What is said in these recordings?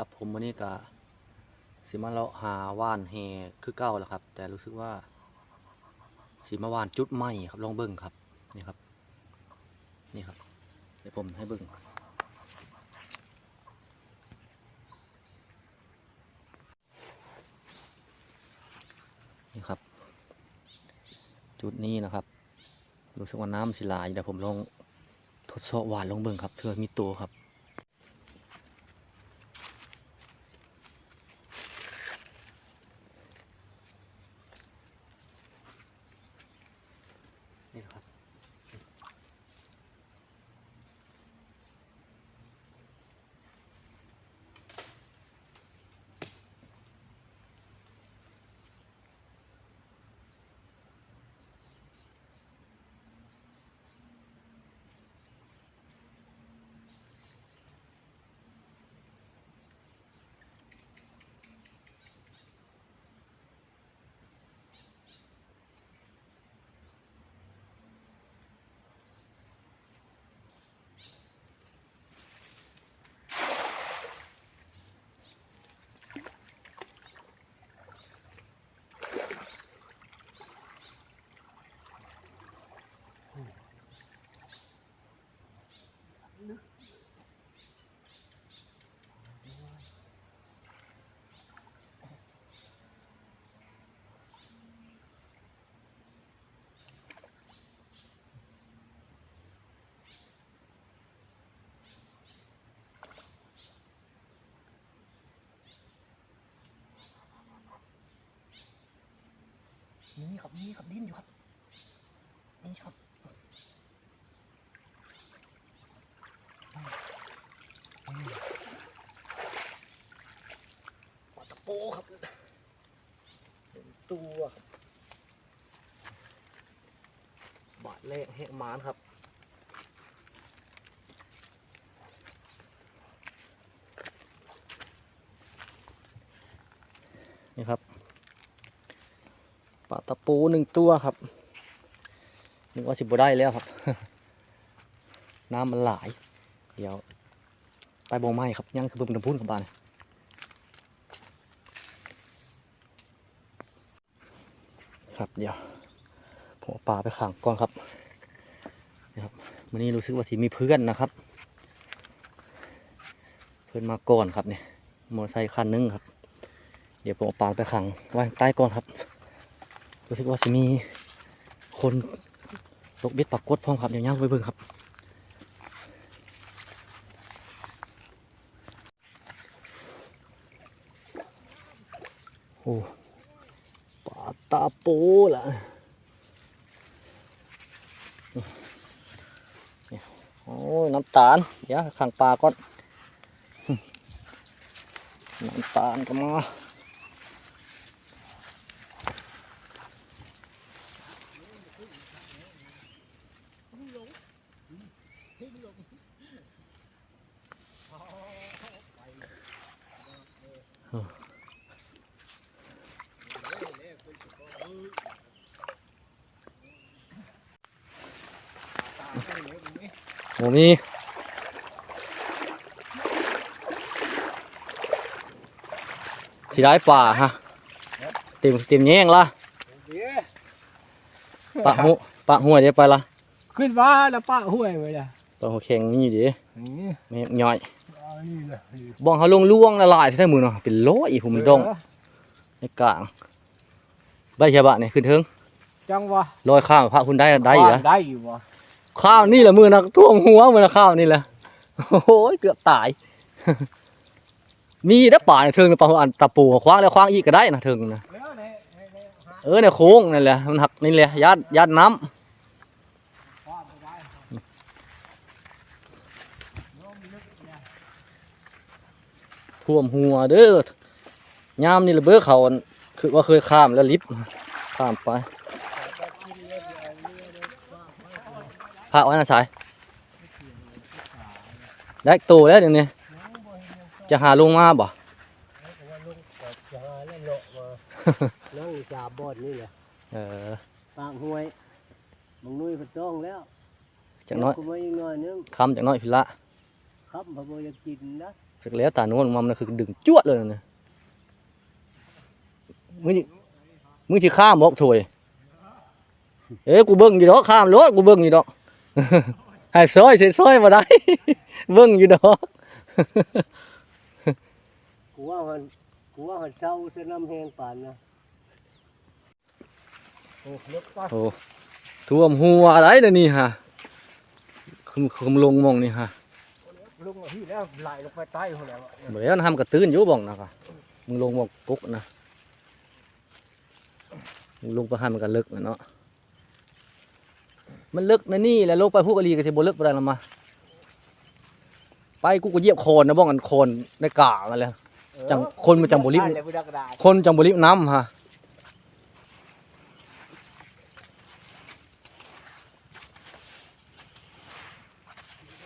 ครับผมวันนี้ก็สิมาเลาะหาว่านแฮคือเก้าแล้วครับ แต่รู้สึกว่าสีมาว่านจุดใหม่ครับลองเบิ้งครับนี่ครับ นี่ครับ เดี๋ยวผมให้เบิ้งนี่ครับ จุดนี้นะครับ รู้สึกว่าน้ำสิลายเดี๋ยวผมลองทดสอบหวานลองเบิ้งครับเพื่อมีตัวครับ นี่ครับนี่ครับดิ้นอยู่ครับนี่ครับปลาตะโปครับหนึ่งตัวครับบาดแรกแหกมานครับนี่ครับ ปลาตะปูหนึ่งตัวครับนึกว่าสิบได้แล้วครับ น้ำมันหลาย เดี๋ยว ไปบ่อไม้ครับย่างคือเบิ่มน้ำพุนกับบ้านครับเดี๋ยวผมเอาปลาไปขังก่อนครับนี่ครับวันนี้รู้สึกว่าสิมีเพื่อนนะครับ เพื่อนมาก่อนครับเนี่ยมอเตอร์ไซค์คันหนึงครับ เดี๋ยวผมเอาปลาไปขังไว้ใต้ก่อนครับ รู้สึกว่าจะมีคนตกเบ็ดปักกดพร้อมครับเดี๋ยวย่างไปเบิ่งครับโอ้ปลาตาโปล่ะโอ้ยน้ำตาลเดี๋ยวขังปลาก่อนน้ำตาลก็มา หมูมีสิได้ป่าฮะเต็มเต็มแย่งละปะหัวปะหัวเดี๋ยวไปละขึ้นมาแล้วป้าห้วยไปละตัวหัวแข็งนี่ดินี่แม่ย่อยเอานี่เลยบ้องเขาลงล่วงละลายที่มือเนาะเป็นร้อยผมมันดองในกลางใบเชียบะเนี่ยขึ้นเทิงจังวะลอยข้ามพระคุณได้ได้อยู่นะได้อยู่วะ ข้าวนี่แหละมือนักท่วมหัวมือนะข้าวนี่แหละโอ้โหเกือบตาย มีแต่ป่าในเทิงในป่าหัวอันตะปูคว้างแล้วคว้างอีกก็ได้นะเทิงนะเออเนี่ยโค้งนั่นแหละมันหักนี่แหละยัดยัดน้ป้าไม่ได้น้ำท่วมหัวเด้อยามนี่ระเบ้อเขาคือว่าเคยข้ามแล้วลิฟต์ข้ามไป พระไว้นะสายได้โตแล้วเดี๋ยวนี้จะหาลุงมาบ่จะหาแล้วเลาะมานั่งจาบอดนี่แหละเออปากห้วยมึงนุ้ยก็ต้องแล้วจักน้อยกูมาอีกหน่อยนึงคำจักน้อยพิละครับพอบ่อยากกินนะเสร็จแล้วตาโน้นมันนะคือดึงจวดเลยนะมึงมึงสิข้ามบอกถวยเอ้ยกูเบิ่งอยู่ดอกข้ามรถกูเบิ่งอยู่ดอก ให้ซอยเสร็จซอยมาได้ เบิ่งอยู่ดอกกูว่ามันกูว่ามันเศร้าเส้นน้ำแห้งป่านนะโอ้เล็กป่ะโอ้ท่วมหัวอะไรเดี๋ยวนี้ฮะคุมคุมลงมองนี่ฮะลุงเอาที่แล้วไหลลงไปใต้หัวแล้วอะเดี๋ยวทำกระตื้นอยู่บ้องนะคะมึงลงมองกุกนะมึงลงไปให้มันก็ลึกนะเนาะ มันลึกนะนี่แหละลงไปพวกกะลีก็สิบ่ลึกปานใดละมา ไปกูก็เหยียบโคลนนะบ้องกันโคลนในกามาแล้ว จังคนมันจังบ่รีบได้เลยบ่ได้ก็ได้คนจังบริบน้ำฮะ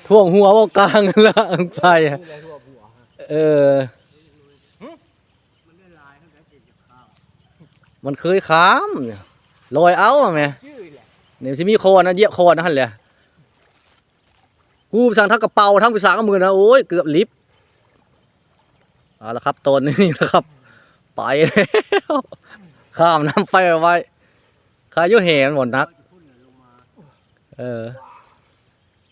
ท่วงหัวว่ากลางนั่นละไปอะนี่แหละทั่วบัวฮะเออ มันได้ลายตั้งแต่เจ็ดสิบข้าวมันเคยค้ามเนี่ยลอยเอาอะแม่ ชื่อแหละ เนี่ยสิมีโคนะเยียโคนะหั่นแหละกูสั่งทั้งกระเป๋าทั้งไปสางกับมือนะโอ้ยเกือบลิฟต์เอาละครับตอนนี้นะครับ ไปแล้วข้ามน้ำไปไว้ข้ายุเหมหมดนัก เออ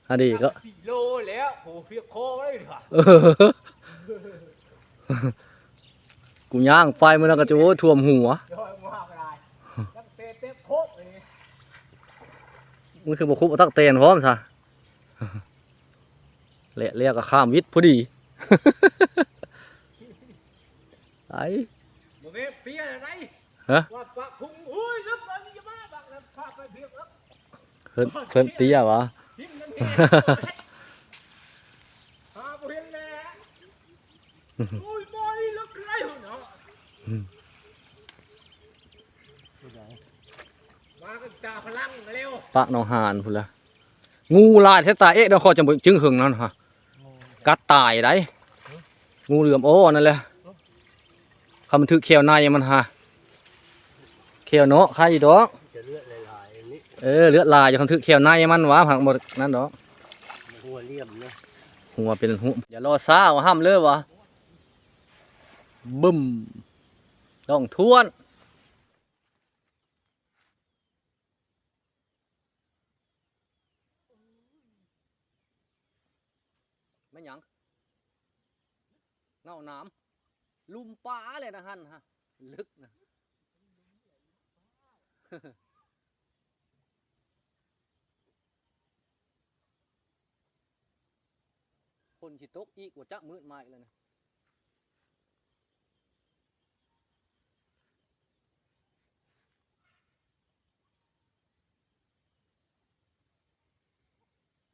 อันนี้ก็สี่โลแล้วโหเพียบคอเลยค่ะเออกูย่างไฟมันก็จะโอ้ท่วมหัว โดยมากอะไรตั้งเตะเตะโคกเลย มันคือบุคุบเอาตักเตนพร้อมซะเละเรียกก็ข้ามวิทย์พอดีไอ้บ่แม่เปียอะไรฮะว่าปะพุงอุ้ยแล้วมันจะมาบักแล้วพาไปเพียบแล้วเพิ่นเพิ่นเตี้ยวะทิมนั่นเองหาบ่เห็นแล้อุ้ยบ่อยแล้วไกลหัวเนาะมา กันจ่าพลังเร็วปากหนองหานพุ่นละงูลายแท้ตาเอ๊ะเดี๋ยวขอจะบ่จึงหึงนั่นฮะกัดตายได้งูเหลือมโอ้นั่นแหละคำมันถือเขียวในมันฮะเขียวเนาะใครดอกจะเลือดลายๆนี่เออเลือดลายอยู่คำถือเขียวในมันวะผักหมดนั่นดอกหัวเลี่ยมเนาะหัวเป็นหัวอย่ารอซ่าว่าห้ามเลยวะบึ้มต้องทวนไม่หยัง เงาน้ำลุมปลาเลยนะฮันฮะลึกนะคนสิตกอีกว่าจักมืดมาอีกเลยนะ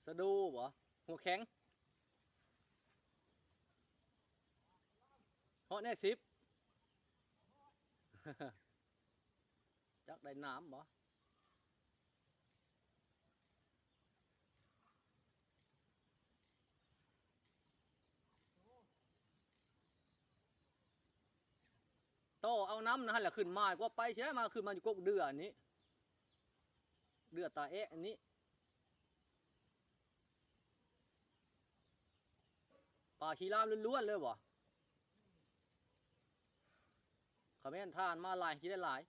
สะดูบ่หัวแข็ง เพราะแน่สิบจักได้น้ำบ่โตเอาน้ำนะฮะแหละขึ้นมาก็ไปใช่ไหมมาขึ้นมาอยู่กกเดืออันนี้ เดือตาเอะอันนี้ปลาขี้รามล้วนๆเลยบ่ ขมิ้นทานมาหลายขี้ได้หลาย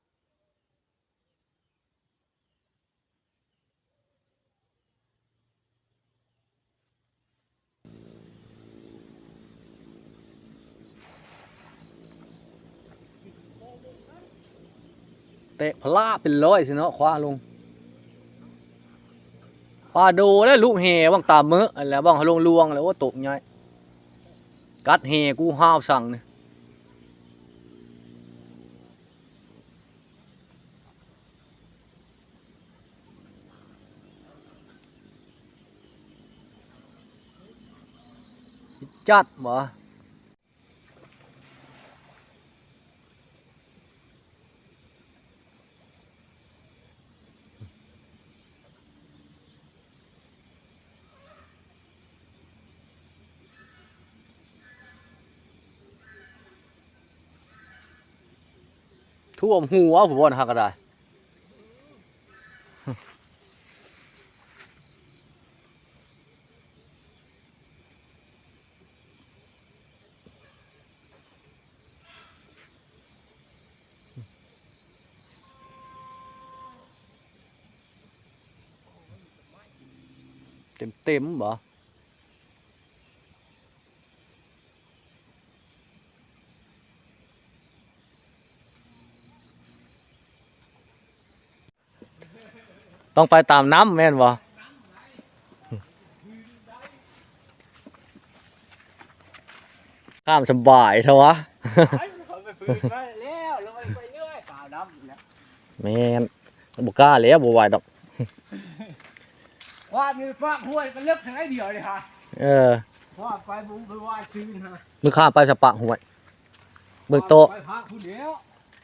เตะพลาเป็นร้อยสิเนาะคว้าลงปลาโดแล้วลูกเฮบ้างตามมืออันแล้วบ้างหาลงลวงแล้วว่าตกง่ายกัดเฮกูห้าวสั่งเนี่ย จัดบ่ท่วมหัวผมว่านะก็ได้ เต็มบ่ต้องไปตามน้ำแม่นบ่ข้ามสบายเถอะวะแม่นบ่กล้าแล้วบ่ไหวดอก ว่ามีฟากห้วยก็เลิกทางไอ้เดียวเลยค่ะเออว่าไปบุ้งไปว่าซื้อฮะมึงข้ามไปสปะห่วยเบิ่งโต๊ะไปพักผู้เดียว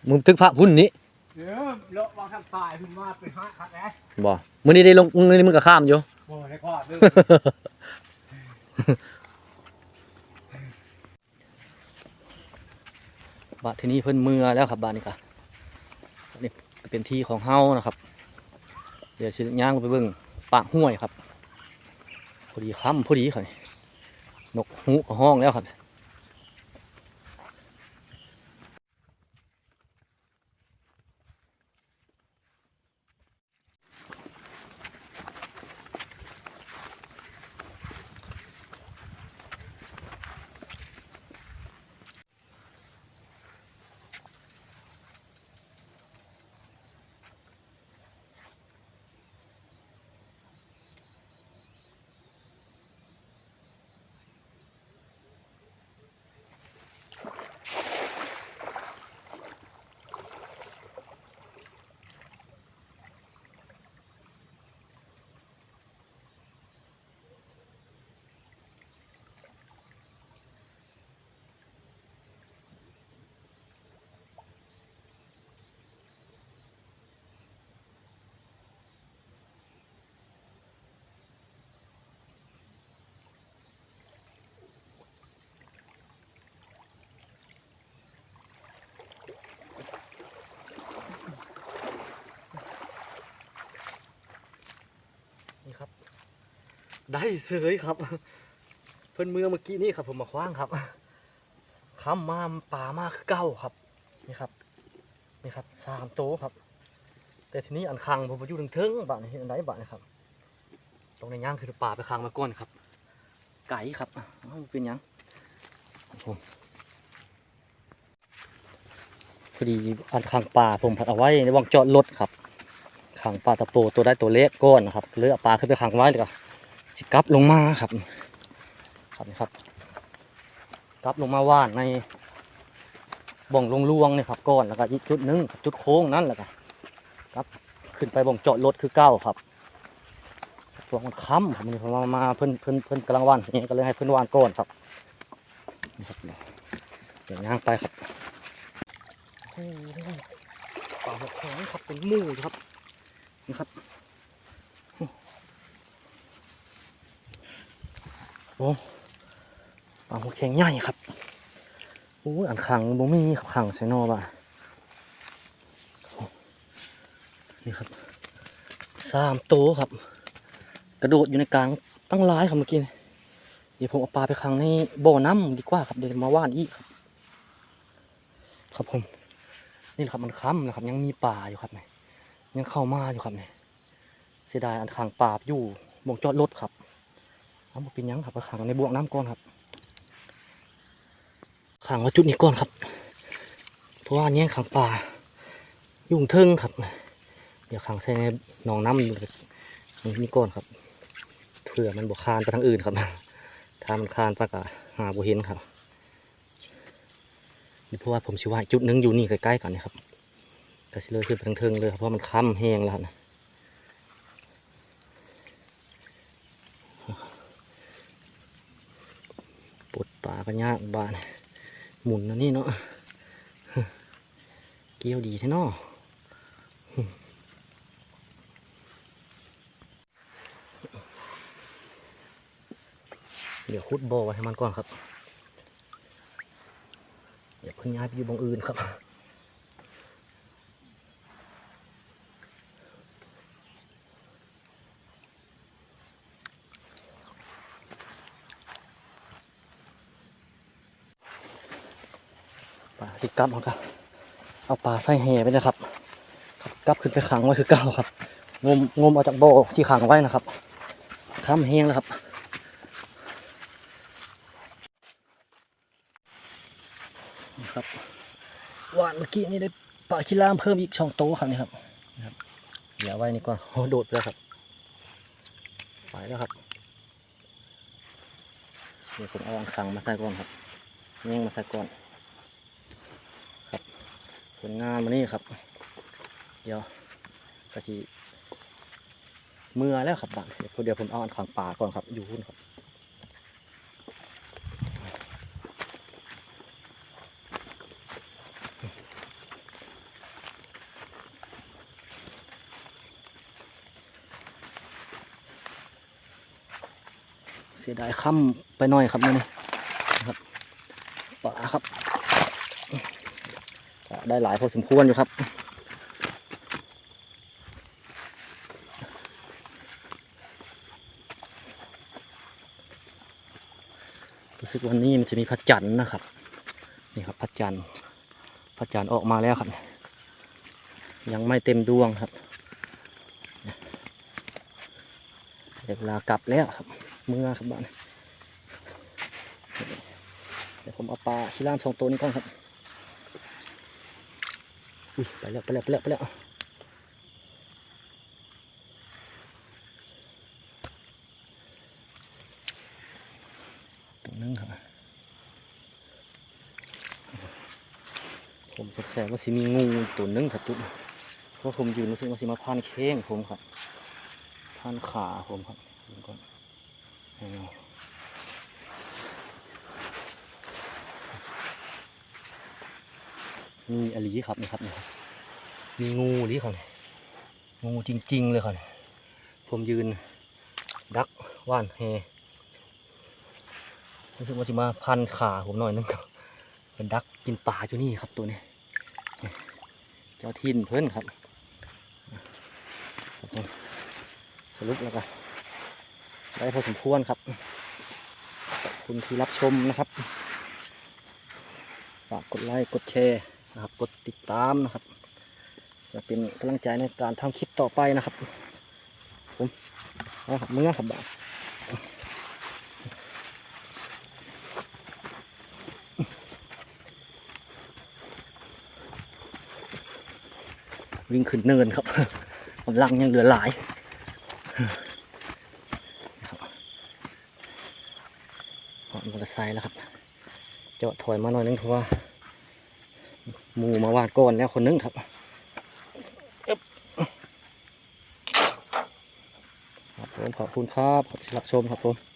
มึงตึกพระพุ่นนี้เดี๋ยวเลาะวางทางตายขึ้นมาเป็นห้าคักแอะบ่มื้อนี้ได้ลงมื้อนี้มึงก็ข้ามอยู่โอ้ได้ก็เด้อบ้านที่นี่เพิ่นเมือแล้วครับบ้านนี้ค่ะนี่เป็นที่ของเฮานะครับ เดี๋ยวสิย่างลงไปเบิ่ง ปากห้วยครับ พอดีค้ำพอดีค่ะนี่นกหูกก็ห้องแล้วครับ ได้เสยครับ เพิ่นเมือเมื่อกี้นี่ครับผมมาคว้างครับค้ำมาป่ามาคือเก้าครับนี่ครับนี่ครับสามโตวครับ แต่ทีนี้อันคังผมไปอยู่ถึงเทิงบ้านนี้อันไหนบ้านนี้ครับตรงในย่างคือป่าไปคังมาก้อนครับ ไก่ครับเอ้าเป็นยังผมพอดีอันคังป่าผมผัดเอาไว้ในวางจอดรถครับขังปลาตะโปตัวได้ตัวเล็กก้อนนะครับเลือกปลาขึ้นไปขังไว้เลยก็ สิกลับลงมาครับ ครับนี่ครับกลับลงมาว่านในบ่องลงลวงนี่ครับก้อนแล้วก็อีกจุดหนึงจุดโค้งนั่นแหละครับครับขึ้นไปบ่องเจาะรถคือเก้าครับตัวมันค้ำครับมันมามาเพิ่นเพิ่นเพิ่นกำลังว่านอย่างนี้ก็เลยให้เพิ่นว่านก้อนครับนี่ครับเดี๋ยวย่างไปครับโอ้โหปลาหกแข็งครับเป็นมู่ครับนี่ครับ โอ้ปลาหัวแข็งใหญ่ครับโอ้ยอันขังบ่มีครับขังใส่นอบ่ะนี่ครับสามโตวครับ กระโดดอยู่ในกลางตั้งร้ายครับเมื่อกี้เดี๋ยวผมเอาปลาไปขังในบ่อน้ำดีกว่าครับเดี๋ยวมาว่านอีกครับ ครับผมนี่ครับมันค้ำนะครับ ยังมีปลาอยู่ครับเนี่ยยังเข้ามาอยู่ครับเนี่ยเสียดายอันขังปราอยู่บ่งจอดรถครับ เอามาเป็นยังครับขังในบ่วงน้ำก่อนครับขังไว้จุดนี้ก่อนครับ เพราะว่าอันนี้ขังป่ายุ่งเทิงครับ เดี๋ยวขังใส่ในหนองน้ำนี่ก่อนครับเผื่อมันบวคานไปทางอื่นครับถ้ามันคานปกะหาบ่เห็นครับเพราะว่าผมชิว่าจุดหนึงอยู่นี่ใกล้ๆกันนี่ครับก็สิเลยขึ้นไปทางเทิงเลยครับเพราะมันค้ำแห้งแล้วนะป วดป่ากันยาบ้านหมุนนะนี่เนาะเกี่ยวดีใช่เนาะเดี๋ยวคุดบ่อไว้ให้มันก่อนครับอย่าเพิ่งย้ายไปอยู่บงอื่นครับ สิกลับเอาครับเอาปลาใส่แห่ไปนะครับกลับขึ้นไปขังไว้คือเก่าครับ งมงมเอาจากโบที่ขังไว้นะครับค่ำแห้งแล้วครับนี่ครับหวานเมื่อกี้นี่ได้ปลาชิลามเพิ่มอีกสองโตครับนี่ครับนะครับเดี๋ยวไว้นี่ก่อนโอ้โดดแล้วครับไปแล้วครับเดี๋ยวผมเอาอังคังมาใส่ก่อนครับแย่งมาใส่ก่อน ผลงานมานี่ครับ เดี๋ยวกะชีเมื่อแล้วครับบ้านเดี๋ยวเดี๋ยวผมเอาอันขังป่าก่อนครับ อยู่หุ้นครับเสียดายค่ำไปหน่อยครับนี่นะครับป่าครับ ได้หลายพอสมควรอยู่ครับ รู้สึกวันนี้มันจะมีพระจันทร์นะครับ นี่ครับพระจันทร์พระจันทร์ออกมาแล้วครับ ยังไม่เต็มดวงครับเดี๋ยวเวลากลับแล้วครับ เมื่อครับบ้านเดี๋ยวผมเอาปลาชิล่ามสองตัวนี้ก่อนครับ ไปแล้วไปแล้วไปแล้วไปแล้วตัวนึงครับผมสงสัยว่าสิมีงูตัวนึงครับตุ๊ดเพราะผมยืนรู้สึกว่าสิมาพานเค้งผมครับพานขาผมครับดูก่อน มีอลีครับนี่ครับนี่ครับมีงูอลีครับนี่งูจริง ๆ เลยครับนี่ผมยืนดักว่านเฮรู้สึกว่าจะมาพันขาผมหน่อยนึงครับเป็นดักกินปลาอยู่นี่ครับตัวนี้ เจ้าทินเพื่อนครับสรุปแล้วกันได้พอสมควรครับขอบคุณที่รับชมนะครับ ฝากกดไลค์ กดแชร์ นะครับ กดติดตามนะครับจะเป็นกำลังใจในการทำคลิปต่อไปนะครับผมนะครับเมื่อครับบ่าววิ่งขึ้นเนินครับกำลังยังเหลือหลายออกมอเตอร์ไซค์แล้วครับเจาะถอยมาหน่อยนึงเพราะว่า มูมาวาดก้อนแล้วคนนึงครับอึ๊บครับผมขอบคุณครับขอบคุณที่รับชมครับผม